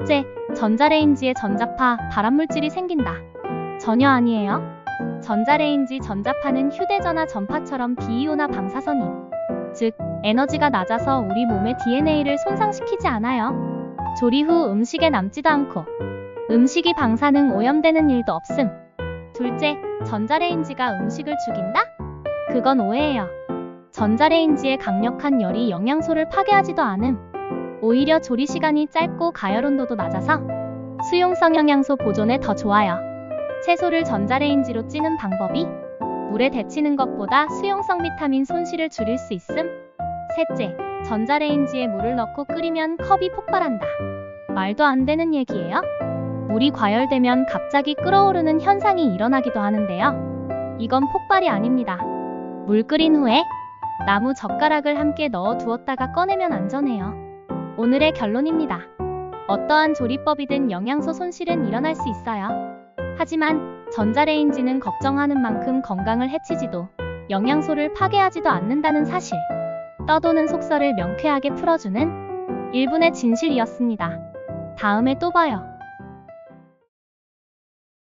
첫째, 전자레인지에 전자파, 발암물질이 생긴다. 전혀 아니에요. 전자레인지 전자파는 휴대전화 전파처럼 비이온화 방사선임. 즉, 에너지가 낮아서 우리 몸의 DNA를 손상시키지 않아요. 조리 후 음식에 남지도 않고 음식이 방사능 오염되는 일도 없음. 둘째, 전자레인지가 음식을 죽인다? 그건 오해예요. 전자레인지의 강력한 열이 영양소를 파괴하지도 않음. 오히려 조리 시간이 짧고 가열 온도도 낮아서 수용성 영양소 보존에 더 좋아요. 채소를 전자레인지로 찌는 방법이 물에 데치는 것보다 수용성 비타민 손실을 줄일 수 있음. 셋째, 전자레인지에 물을 넣고 끓이면 컵이 폭발한다. 말도 안 되는 얘기예요. 물이 과열되면 갑자기 끓어오르는 현상이 일어나기도 하는데요. 이건 폭발이 아닙니다. 물 끓인 후에 나무 젓가락을 함께 넣어 두었다가 꺼내면 안전해요. 오늘의 결론입니다. 어떠한 조리법이든 영양소 손실은 일어날 수 있어요. 하지만 전자레인지는 걱정하는 만큼 건강을 해치지도 영양소를 파괴하지도 않는다는 사실. 떠도는 속설을 명쾌하게 풀어주는 1분의 진실이었습니다. 다음에 또 봐요.